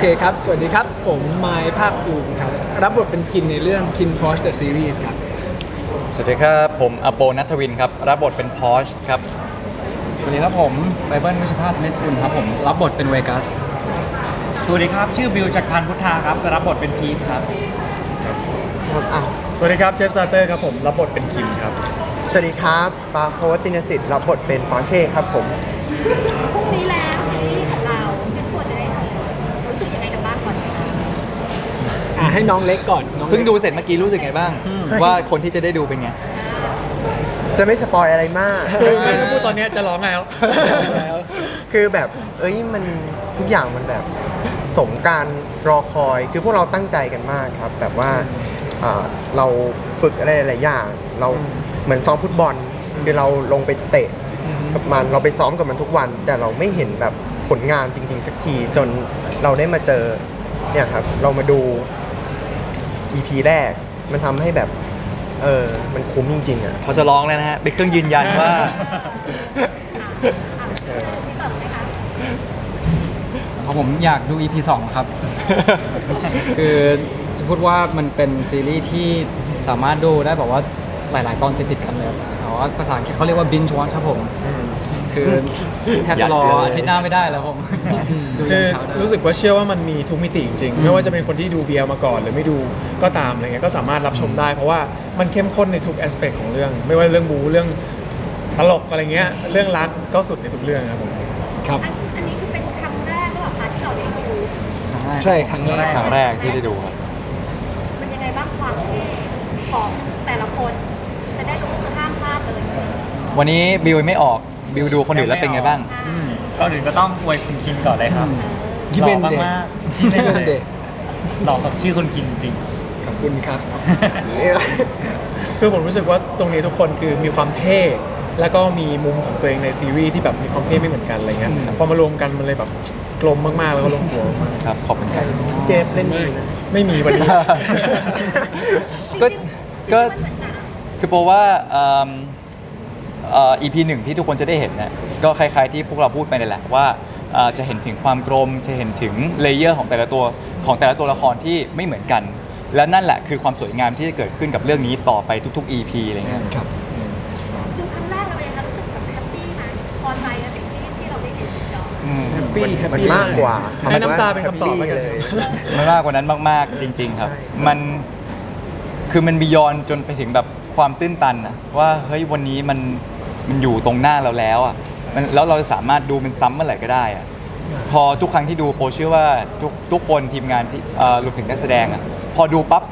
เคครับ สวัสดีครับ ผมไมค์ภาคภูมิครับ รับบทเป็นคินในเรื่อง Kin Porsche The Series ครับ สวัสดีครับ ผมอโปนัทวินครับ รับบทเป็นพอชครับ สวัสดีครับผมไบเบิลวิชภาสเมธกุลครับผม รับบทเป็นเวกัส สวัสดีครับ ชื่อบิวจากรพันธ์พุทธาครับ รับบทเป็นพีทครับ สวัสดีครับเจฟซาเตอร์ครับผม รับบทเป็นคิมครับ สวัสดีครับปาโคสตินสิทธิ์รับบทเป็นปอร์เช่ครับผม ให้น้องเล็กก่อนน้องเพิ่งล็กดูเสร็จเมื่อกี้รู้สึกไงบ้าง ว่าคนที่จะได้ดูเป็นไง จะไม่สปอยอะไรมาก ไม่ถ้าพูดตอนเนี้ยจะร้องแล้ว แล้วคือแบบเอ้ยมันทุกอย่างมันแบบสมการรอคอยคือพวกเราตั้งใจกันมากครับ แบบว่าอ่าเราฝึกอะไรหลายๆอย่าง เราเหมือนซ้อมฟุตบอลคือเราลงไปเตะกับมันเราไปซ้อมกับมันทุกวัน แต่เราไม่เห็นแบบผลงานจริง ๆ สักทีจนเราได้มาเจอเนี่ยครับ เรามาดู EP แรก มันทำให้แบบ เออ มันคุ้มจริงๆอะ เขาจะร้องแล้วนะฮะ เป็นเครื่องยืนยันว่าพี่เต๋อไหมคะของผมอยากดู EP 2 ครับ คือจะพูดว่ามันเป็นซีรีส์ที่สามารถดูได้แบบว่าหลาย ๆ ตอนติด ๆ กันเลยแต่ว่าภาษาอังกฤษเขาเรียกว่า binge watch ครับผม คือแทบจะรออยากดูเลยอาทิตย์หน้าไม่ได้แล้วผมดูคืยัอนเช้าได้รู้สึกว่าเชื่อว่ามันมีทุกมิติจริงๆไม่ว่าจะเป็นคนที่ดูเบียร์มาก่อน หรือไม่ดูก็ตามอะไรเงี้ยก็สามารถรับชมได้ เพราะว่ามันเข้มข้นในทุกแอสเปกของเรื่อง ไม่ว่าเรื่องบูเรื่องตลกอะไรเงี้ยเรื่องรักก็สุดในทุกเรื่องครับผมครับ อันอันนี้คือเป็นครั้งแรกหรือเปล่าคะที่เราได้ดูใช่ครั้งแรกครั้งแรกที่ได้ดูครับ มันยังไงบ้างความเท่ของแต่ละคน จะได้รู้คือห้ามพลาดเลยวันนี้บิวไม่ออก บิวดูคนอื่นแล้วเป็นไงบ้างอ่าก่อนอื่นก็ต้องอวยคุณคินก่อนเลยครับคิหดล่เป็อนเด็กมากๆคิดเป็นเด็กหล่อกับชื่อคุณคินจริงขอบคุณครับ คือผมรู้สึกว่าตรงนี้ทุกคนคือมีความเท่ แล้วก็มีมุมของตัวเองในซีรีส์ที่แบบมีความเท่ไม่เหมือนกันอะไรเงี้ยพอมารวมกันมันเลยแบบกลมมากๆแล้วก็ลงตัวมากครับขอบคุณครับเจฟเล่นดีนะๆไม่มีวันนี้ก็ก็คือเพราะว่าเอิ่มเอ่อ EP หนึ่งที่ทุกคนจะได้เห็นเนี่ยก็คล้ายๆที่พวกเราพูดไปนั่นแหละว่าเอ่อจะเห็นถึงความกลม จะเห็นถึงเลเยอร์ของแต่ละตัวของแต่ละตัวละครที่ไม่เหมือนกัน และนั่นแหละคือความสวยงามที่จะเกิดขึ้นกับเรื่องนี้ต่อไปทุกๆ EP อะไรเงี้ย ครับ ดูครั้งแรกเราเองเรารู้สึกแบบแฮปปี้ไหมพอใจกับสิ่งที่ที่เราได้เห็นในจอแฮปปี้แฮปมันปี้มากกว่าให้น้ำตาเป็นคำตอบแฮแล้วกันเลย มันมากกว่านั้นมาก ๆ จริง ๆ ครับ ใช่ มันคือมันบียอนจนไปถึงแบบ ความตื้นตันนะว่าเฮ้ยวันนี้มันมันอยู่ตรงหน้าเราแล้วอะมันแล้วเราสามารถดูมันซ้ำเมื่อไหร่ก็ได้อะพอทุกครั้งที่ดูโปเชื่อว่าทุกทุกคนทีมงานที่เอ่อรวมถึงนักแสดงอะพอดูปั๊บ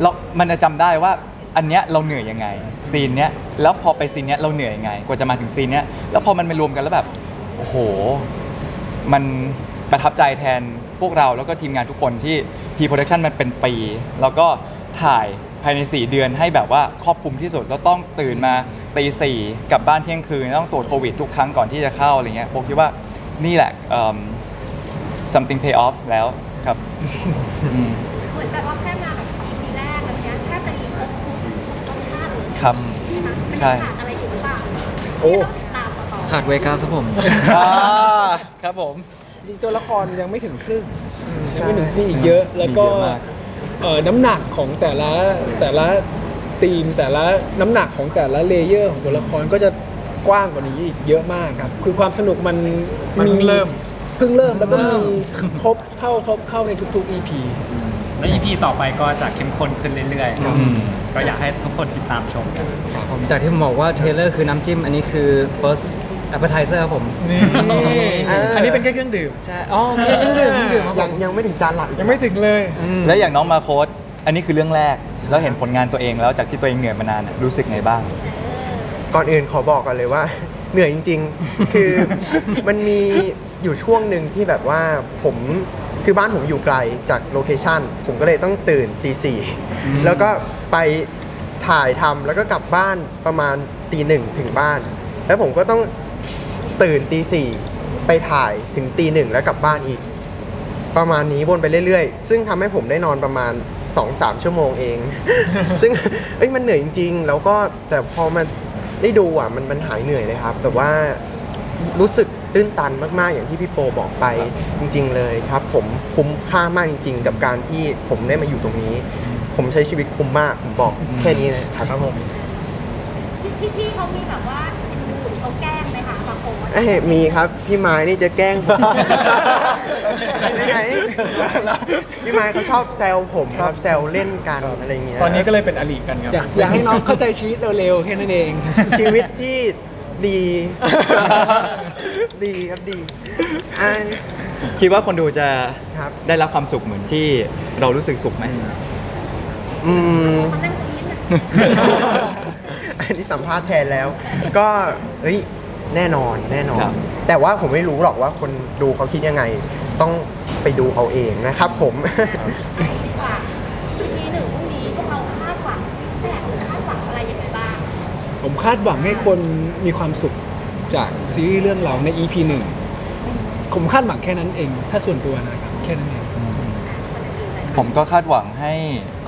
เรามันจะจำได้ว่าอันเนี้ยเราเหนื่อยยังไงซีนเนี้ยแล้วพอไปซีนเนี้ยเราเหนื่อยยังไง กว่าจะมาถึงซีนเนี้ยแล้วพอมันมารวมกันแล้วแบบโอ้โห มันประทับใจแทนพวกเราแล้วก็ทีมงานทุกคนที่พีโปรดักชันมันเป็นปี แล้วก็ถ่าย ภายใน 4 เดือนให้แบบว่าครอบคลุมที่สุดแล้วต้องตื่นมาตีสี่กลับบ้านเที่ยงคืนต้องตรวจโควิดทุกครั้งก่อนที่จะเข้าอะไรเงี้ยผมคิดว่านี่แหละเอิ่ม something pay off แล้วครับ เหมือนแบบว่าแค่มาแบบ EP แรกอะไรเงี้ยแค่จะมีครบทุกรสชาติเลยครับนะคะใช่ มันยังขาดอะไรอยู่หรือเปล่าโอ้ ที่เราติดตามต่อขาดเวกัสครับผมอ่าครับผม จริงๆตัวละครยังไม่ถึงครึ่งยังไม่ถึงครึ่งอีกเยอะ แล้วก็มีเยอะมาก เอ่อน้ำหนักของแต่ละแต่ละธีมแต่ละน้ำหนักของแต่ละเลเยอร์ของตัวละครก็จะกว้างกว่านี้อีกเยอะมากครับ คือความสนุกมันมันเพิ่งเริ่ม เพิ่งเริ่มแล้วก็เริ่มีมครบเข้าครบเข้าในทุกๆ EP แล้ว EP ต่อไปก็จะเข้มข้นขึ้นเรื่อยๆอืมก็อยากให้ทุกคนติดตามชมกันผมจากที่ผมบอกว่าเทเลอร์คือน้ำจิ้ม อันนี้คือ first appetizer ครับผม นี่อันนี้เป็นแค่เครื่องดื่ม ใช่อ๋อโอเคเครื่องดื่มเครื่องดื่มครับผยังมยังไม่ถึงจานหลักอีกยังไม่ถึงเลย แล้วอย่างน้องมาโค้ดอันนี้คือเรื่องแรก แล้วเห็นผลงานตัวเองแล้วจากที่ตัวเองเหนื่อยมานานอะรู้สึกไงบ้าง ก่อนอื่นขอบอกกันเลยว่า เหนื่อยจริง ๆ คือมันมีอยู่ช่วงหนึ่งที่แบบว่าผมคือบ้านผมอยู่ไกลจากโลเคชันผมก็เลยต้องตื่นตีสี่แล้วก็ไปถ่ายทำแล้วก็กลับบ้านประมาณตีหนึ่งถึงบ้าน แล้วผมก็ต้อง ตื่นตีสี่ไปถ่ายถึงตีหนึ่งแล้วกลับบ้านอีก ประมาณนี้วนไปเรื่อยๆ ซึ่งทำให้ผมได้นอนประมาณ2-3ชั่วโมงเอง ซึ่งเอ้ยมันเหนื่อยจริงๆ แล้วก็แต่พอมาได้ดูอะมันมันหายเหนื่อยเลยครับ แต่ว่ารู้สึกตื้นตันมากๆ อย่างที่พี่โปบอกไปจริง ๆ เลยครับ ผมคุ้มค่ามากจริง ๆ กับการที่ผมได้มาอยู่ตรงนี้ ผมใช้ชีวิตคุ้มมากผมบอกแค่นี้นะครับครับผม พี่พี่ๆเขามีแบบว่า เอ็นดูหรือเขาแกล้งไหมคะบางคนเอ้ยมีครับพี่ไม้นี่จะแกล้งผมไม่ไงพี่ไม้เขาชอบแซวผมครับแซวเล่นกันอะไรอย่างเงี้ยตอนนี้ก็เลยเป็นอลีกันครับ อยากอยากให้น้องเข้าใจชีวิตเร็วๆแค่นั้นเอง ชีวิตที่ดี ดีครับดีอ่า คิดว่าคนดูจะครับ ได้รับความสุขเหมือนที่เรารู้สึกสุขไหม อืม เขานั่งตรงนี้นะ อันนี้สัมภาษณ์แทนแล้ว ก็เฮ้ยแน่นอนแน่นอน ครับ แต่ว่าผมไม่รู้หรอกว่าคนดูเขาคิดยังไง ต้องไปดูเอาเองนะครับผมเอาดีกว่า EP หนึ่งพรุ่งนี้พวกเราคาดหวังฟีดแบ็กคาดหวังอะไรยังไงบ้าง ผมคาดหวังให้คนมีความสุขจากซีรีส์เรื่องเราใน EP หนึ่งผมคาดหวังแค่นั้นเอง ถ้าส่วนตัวนะครับ แค่นั้นเอง ผมก็คาดหวังให้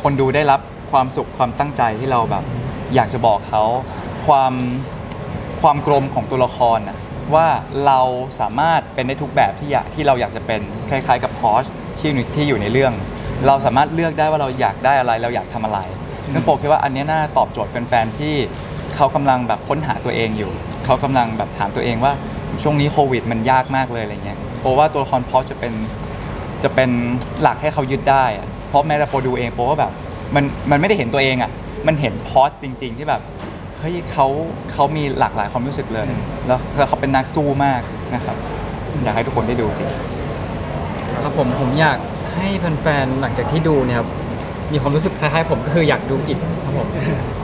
คนดูได้รับความสุขความตั้งใจที่เราแบบ อยากจะบอกเขาความความกลมของตัวละครนะว่าเราสามารถเป็นได้ทุกแบบที่อยากที่เราอยากจะเป็นคล้ายๆ กับพอชที่อยู่ที่อยู่ในเรื่อง เราสามารถเลือกได้ว่าเราอยากได้อะไรเราอยากทำอะไรซึ่งโปรคิดว่าอันนี้น่าตอบโจทย์แฟนๆที่เขากำลังแบบค้นหาตัวเองอยู่ เขากำลังแบบถามตัวเองว่าช่วงนี้โควิด มันยากมากเลยอะไรเงี้ยโปว่าตัวละครพอชจะเป็นจะเป็นหลักให้เขายึดได้ เพราะแม้แต่โปรดูเองโปก็แบบมันมันไม่ได้เห็นตัวเองอะ มันเห็นพอสจริง ๆ ที่แบบเฮ้ยเขาเขามีหลากหลายความรู้สึกเลย แล้วแล้วเขาเป็นนักสู้มากนะครับอยากให้ทุกคนได้ดูจริง ครับผมผมอยากให้แฟนๆหลังจากที่ดูเนี่ยครับมีความรู้สึกคล้ายๆผมก็คืออยากดูอีกครับผม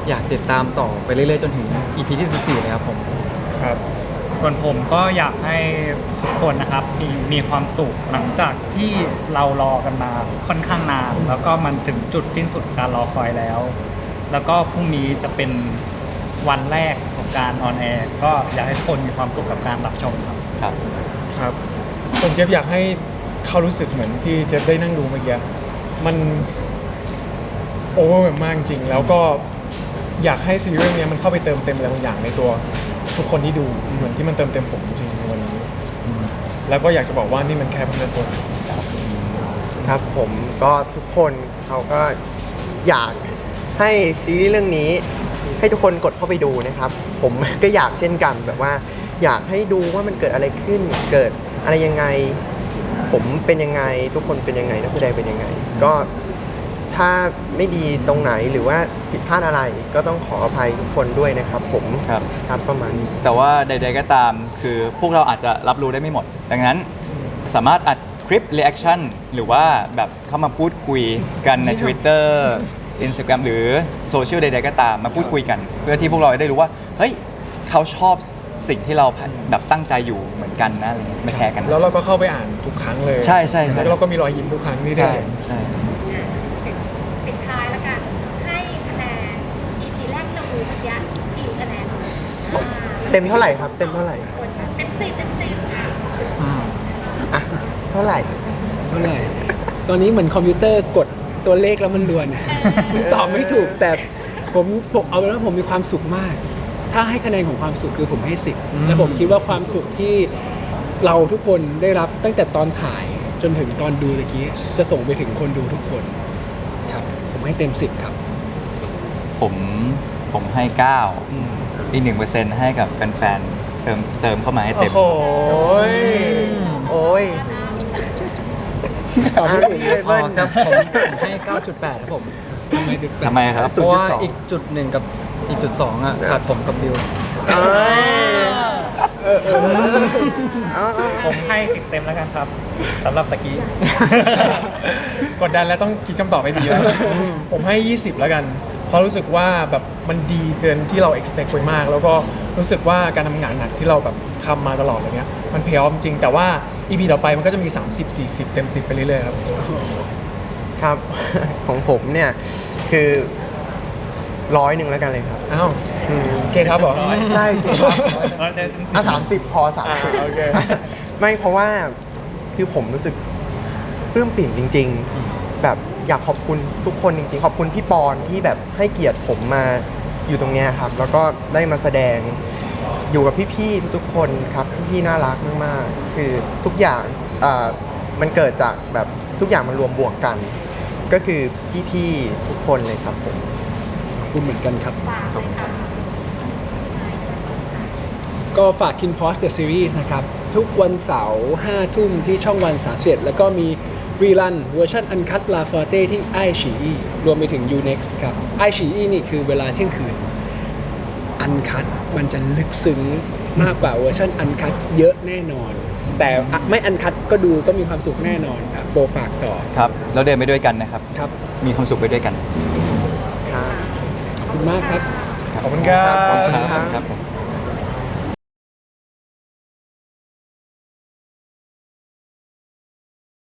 อยากติดตามต่อไปเรื่อยๆจนถึง EP ที่14เลยครับผม ครับ ส่วนผมก็อยากให้ทุกคนนะครับ มีมีความสุขหลังจากที่เรารอกันมาค่อนข้างนาน แล้วก็มันถึงจุดสิ้นสุดการรอคอยแล้ว แล้วก็พรุ่งนี้จะเป็นวันแรกของการออนแอร์ก็อยากให้ทุกคนมีความสุขกับการรับชมครับ ครับ ครับผมเจฟอยากให้เขารู้สึกเหมือนที่เจฟได้นั่งดูเมื่อกี้มันโอเวอร์มากจริง แล้วก็อยากให้ซีรีส์เรื่องนี้มันเข้าไปเติมเต็มอะไรบางอย่างในตัว ทุกคนที่ดูเหมือนที่มันเติมเต็มผมจริงในวันนี้ แล้วก็อยากจะบอกว่านี่มันแค่เพิ่งเริ่มต้นครับผมก็ทุกคนเขาก็อยาก ให้ซีรีส์เรื่องนี้ ให้ทุกคนกดเข้าไปดูนะครับ ผมก็อยากเช่นกันแบบว่า อยากให้ดูว่ามันเกิดอะไรขึ้น เกิดอะไรยังไง ผมเป็นยังไง ทุกคนเป็นยังไงนักแสดงเป็นยังไง ก็ถ้าไม่ดีตรงไหนหรือว่าผิดพลาดอะไรก็ต้องขออภัยทุกคนด้วยนะครับผมครับ ครับประมาณนี้ แต่ว่าใดๆก็ตามคือพวกเราอาจจะรับรู้ได้ไม่หมด ดังนั้นสามารถอัดคลิปรีแอคชั่นหรือว่าแบบเข้ามาพูดคุยกันใน Twitter Instagram หรือโซเชียลใดๆก็ตามมาพูดคุยกัน เพื่อที่พวกเราจะได้รู้ว่า เฮ้ยเขาชอบสิ่งที่เราแบบตั้งใจอยู่เหมือนกันนะอะไรเงี้ยมาแชร์กัน แล้วเราก็เข้าไปอ่านทุกครั้งเลยใช่ใช่ใช่ แล้วเราก็มีรอยยิ้มทุกครั้งที่ได้ ใช่ใช่ปิดปิดท้ายแล้วกัน ให้คะแนน EP แรกที่เราดูเมื่อกี้กี่คะแนนอ่าเต็มเท่าไหร่ครับ เต็มเท่าไหร่เต็มสิบเต็มสิบอะเท่าไหร่ เท่าไหร่ตอนนี้เหมือนคอมพิวเตอร์กด ตัวเลขแล้วมันรวน ตอบไม่ถูกแต่ผมผมเอาเป็นว่าผมมีความสุขมาก ถ้าให้คะแนนของความสุขคือผมให้สิบและผมคิดว่าความสุขที่เราทุกคนได้รับตั้งแต่ตอนถ่ายจนถึงตอนดูตะกี้จะส่งไปถึงคนดูทุกคนครับ ผมให้เต็มสิบครับ ผมผมให้9อีกหนึ่งเปอร์เซ็นต์ให้กับแฟนๆเติมเติมเข้ามาให้โอ้เต็มโหโอ้ย ตอบอะไม่ถูกพี่เลยอ๋อเบิ้ลครับผมผมให้ 9.8 ครับผมทำไมถึงทำไมครับ เพราะว่า0.2 อีกจุดหนึ่งกับอีกจุดสองอะขาดผมกับบิว เอ้ยเอาเอาผมให้สิบเต็มแล้วกันครับสำหรับตะกี้ กดดันแล้วต้องคิดคำตอบให้ดีแล้วผมให้ 20 แล้วกันเพราะรู้สึกว่าแบบมันดีเกินที่เรา expect ไว้มาก แล้วก็รู้สึกว่าการทำงานหนักที่เราแบบทำมาตลอดอะไรเงี้ยมันเพย์ออฟจริงแต่ว่า EP ต่อไปมันก็จะมี 30 40 เต็ม 10 ไปเรื่อยๆครับ ครับ ของผมเนี่ย คือร้อยหนึ่งแล้วกันเลยครับอ้าว อืมเกทับเหรอ ใช่จริงครับร้อยเต็มสิบ อะสามสิบพอสามสิบอ่าโอเค ไม่เพราะว่าคือผมรู้สึกปลื้มปิ่มจริง ๆ แบบอยากขอบคุณทุกคนจริงๆ ขอบคุณพี่ปอนที่แบบให้เกียรติผมมาอยู่ตรงเนี้ยครับ แล้วก็ได้มาแสดงอยู่กับพี่ๆทุกๆคนครับ พี่ๆน่ารักมากๆ คือทุกอย่างอ่ามันเกิดจากแบบทุกอย่างมันรวมบวกกัน ก็คือพี่ๆทุกคนเลยครับผมขอบคุณเหมือนกันครับฝากเลยค่ะก็ฝาก Kin p o s The Series นะครับ ทุกวันเสาร์5ทุ่มที่ช่องวัน31แล้วก็มีรีลันเวอร์ชันอันคัตลาฟอร์เต้ที่ไอฉีอีรวมไปถึง Unext ครับไอฉีอีนี่คือเวลาเที่ยงคืน อันคัตมันจะลึกซึ้ง มากกว่าเวอร์ชันอันคัตเยอะแน่นอน แต่อะไม่อันคัตก็ดูก็มีความสุขแน่นอนอะโปรฝากต่อครับเราเดินไปด้วยกันนะครับ ครับ มีความสุขไปด้วยกัน ครับขอบคุณมากครับ ขอบคุณครับ ขอบคุณครับครับผม